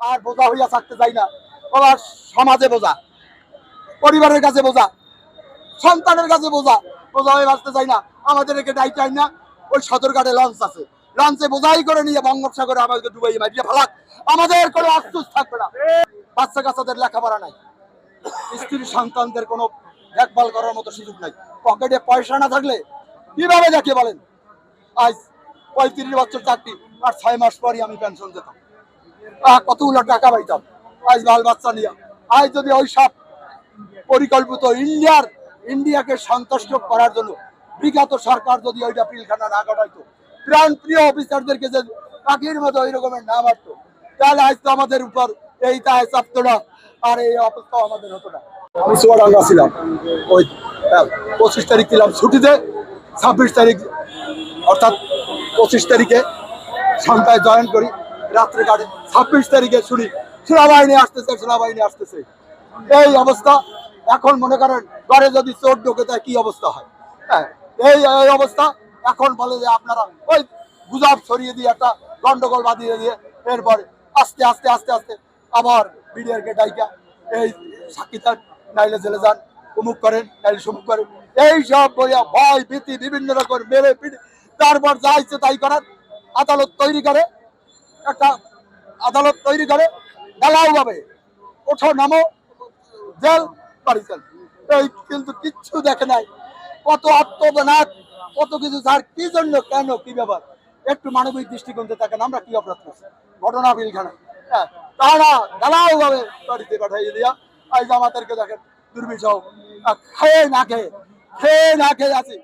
আর বোঝা হইয়া থাকতে চাই না। বাবা সমাজে বোঝা, পরিবারের কাছে বোঝা, সন্তানের কাছে বোঝা বোঝা হয়ে বাঁচতে চাই না। আমাদের একে দায়ী চাই না, ওই সদরঘাটে লঞ্চ আছে। লঞ্চে বোঝাই করে নিয়ে বঙ্গোপসাগরে আমাদের ডুবাই মারিয়ে ফেলাক। আমাদের কোনো আফসোস থাকবে না। বাচ্চা কাচ্চাদের লেখাপড়া নাই। স্ত্রী সন্তানদের কোনো দেখভাল করার মতো সুযোগ নাই। পকেটে পয়সা না থাকলে কীভাবে দেখে বলেন? আজ পঁয়ত্রিশ বছর চাকরি, আর ছয় মাস পরই আমি পেনশন যেতাম কতগুলো টাকা পাইতাম? আজ বাল বাচ্চা নিয়ে। আজ যদি ওই সব পরিকল্পিত ইন্ডিয়ার, ইন্ডিয়াকে সন্তুষ্ট করার জন্য বিগত সরকার যদি ওইটা পিলখানা না কাটাইতো প্রাণ প্রিয় অফিসারদেরকে যদি পাখির মতো ওই রকমের না মারতো, তাহলে আজ তো আমাদের উপর এই তাই চাপতো না, আর এই অবস্থা আমাদের হতো না। আমি চুয়াডাঙ্গা ছিলাম। ওই পঁচিশ তারিখ ছিলাম ছুটিতে, ছাব্বিশ তারিখ, অর্থাৎ পঁচিশ তারিখে সন্ধ্যায় জয়েন করি। রাত্রে কাটে ছাব্বিশ তারিখে শুনি সেনাবাহিনী আসতেছে সেনাবাহিনী আসতেছে। এই অবস্থা। এখন মনে করেন, ঘরে যদি চোর ঢোকে তাই কি অবস্থা হয়? হ্যাঁ এই এই অবস্থা। এখন বলে যে আপনারা ওই গুজব ছড়িয়ে দিয়ে একটা গন্ডগোল বাঁধিয়ে দিয়ে এরপরে আস্তে আস্তে আস্তে আস্তে আবার বিডিআরকে ডাইকা, এই সাক্ষীতার নাইলে জেলে যান, অমুক করেন, নাইলে সমুক করেন। এই সব বইয়া ভয়, ভীতি, বিভিন্ন রকম মেরে পিটে তারপর যা ইচ্ছে তাই করার, আদালত তৈরি করে। একটা আদালত তৈরি করে ভাবে ওঠো, নামো, জেল এই কিন্তু কিচ্ছু দেখে নাই। কত আত্মবনাথ কত কিছু যার কি জন্য, কেন, কি ব্যাপার, একটু মানবিক দৃষ্টিকোণ থেকে দেখেন আমরা কি অপরাধ করছি? ঘটনা বিলখানা। হ্যাঁ তারা গালাও ভাবে বাড়িতে পাঠাইয়ে দিয়া আজ আমাদেরকে দেখেন, দুর্বিষহ। খেয়ে না খেয়ে খেয়ে না খেয়ে আছি।